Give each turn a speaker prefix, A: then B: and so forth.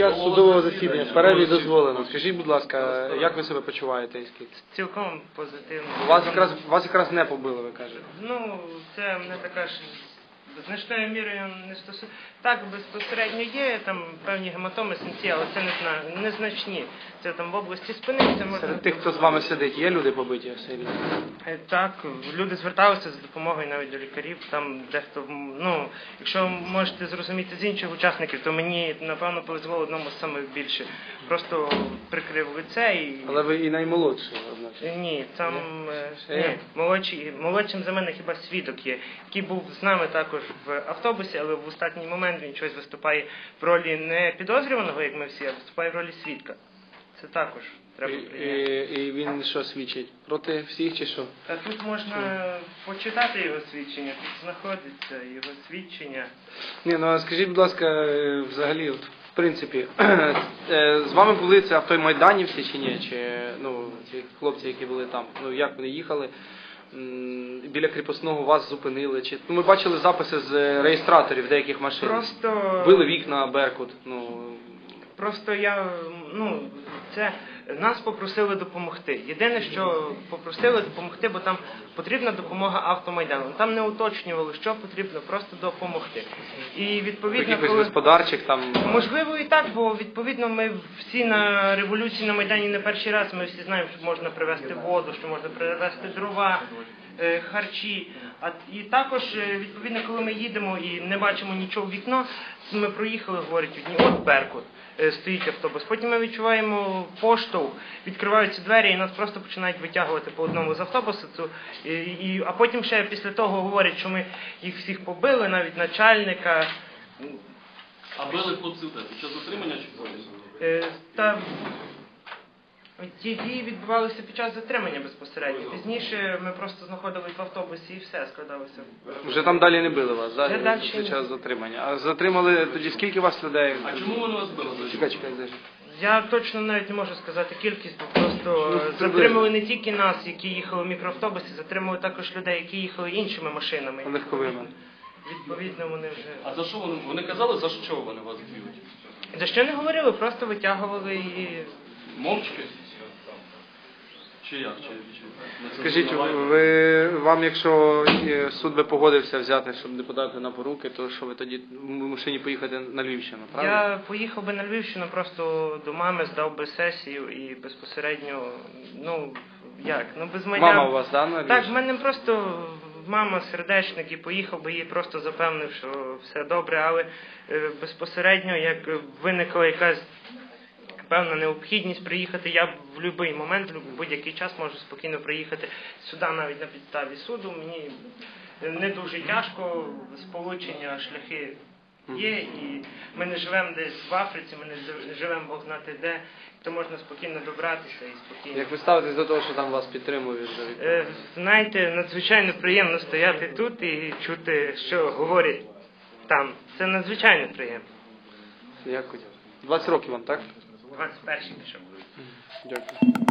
A: час судового засідання справі дозволено. Скажіть, будь ласка, як ви себе почуваєте? Скільки?
B: Цілком позитивно.
A: Вас якраз вас якраз не побили, ви кажете.
B: Ну, це не така ж значною мірою не стосується. Так, безпосередньо є там певні гематоми, синці, але це не зна- незначні. Це там в області спини, це можна.
A: Серед тих, хто з вами сидить, є люди побиті в селі?
B: Е, Так, люди зверталися за допомогою навіть до лікарів. Там дехто, ну, якщо можете зрозуміти з інших учасників, то мені напевно повезло одному з самих більше. Просто прикрив лице і.
A: Але ви і наймолодший, одночасно.
B: Е, Ні, там е, ні,
A: є?
B: молодший, молодшим за мене хіба свідок є, який був з нами також в автобусі, але в останній момент він щось виступає в ролі не підозрюваного, як ми всі, а виступає в ролі свідка. Це також треба прийняти.
A: і, і він що свідчить? Проти всіх чи що?
B: Та тут можна почитати його свідчення, тут знаходиться його свідчення.
A: Ні, ну а скажіть, будь ласка, е, взагалі, от, в принципі, е, з вами були це автомайданівці чи ні? Чи ну, ці хлопці, які були там? Ну як вони їхали? Біля кріпосного вас зупинили? Чи ну ми бачили записи з е, реєстраторів деяких машин?
B: Просто
A: Били вікна Беркут. Ну
B: Просто я ну це нас попросили допомогти. Єдине, що попросили допомогти, бо там потрібна допомога автомайдану. Там не уточнювали, що потрібно, просто допомогти. І відповідно,
A: якихось
B: коли
A: господарчих там.
B: можливо і так, бо відповідно ми всі на революції на майдані не перший раз. Ми всі знаємо, що можна привезти воду, що можна привезти дрова. е, Харчі, а і також е, відповідно, коли ми їдемо і не бачимо нічого в вікно, ми проїхали, говорять одні, от Беркут е, стоїть автобус. Потім ми відчуваємо поштовх, відкриваються двері і нас просто починають витягувати по одному з автобусу. І, і, а потім ще після того говорять, що ми їх всіх побили, навіть начальника.
C: А били хлопців де? Під час затримання чи?
B: Е, Та ті дії відбувалися під час затримання безпосередньо. Пізніше ми просто знаходились в автобусі і все складалося.
A: Вже там далі не били вас,
B: Вже
A: далі під час затримання. А затримали тоді скільки вас людей?
C: А чому вони вас били?
A: Чекай, чекай, де ж?
B: Я точно навіть не можу сказати кількість, бо просто
A: Ну,
B: е, затримали не тільки нас, які їхали в мікроавтобусі, затримали також людей, які їхали іншими машинами.
A: Легковими.
B: Відповідно, вони вже
C: А за що вони? Вони казали, за що вони вас б'ють?
B: за що не говорили, просто витягували і
C: Мовчки? Чи як? Чи, чи...
A: Скажіть, ви вам, якщо е, суд би погодився взяти, щоб не подати на поруки, то що ви тоді в машині поїхати на Львівщину, правда?
B: Я поїхав би на Львівщину просто до мами, здав би сесію і безпосередньо, ну як, ну без майдану.
A: Мама у вас, да, на
B: Так, в мене просто мама сердечник і поїхав би їй просто запевнив, що все добре, але е, безпосередньо, як виникла якась певна необхідність приїхати, я в будь-який момент, в будь-який час можу спокійно приїхати сюди навіть на підставі суду. Мені не дуже тяжко, сполучення, шляхи є, і ми не живемо десь в Африці, ми не живемо Бог знати де, то можна спокійно добратися і спокійно.
A: Як ви ставитесь до того, що там вас підтримують?
B: Е, Знаєте, надзвичайно приємно стояти тут і чути, що говорять там. Це надзвичайно приємно.
A: Дякую. 20 років вам, так?
B: Once, pershing
A: the Shambhavi.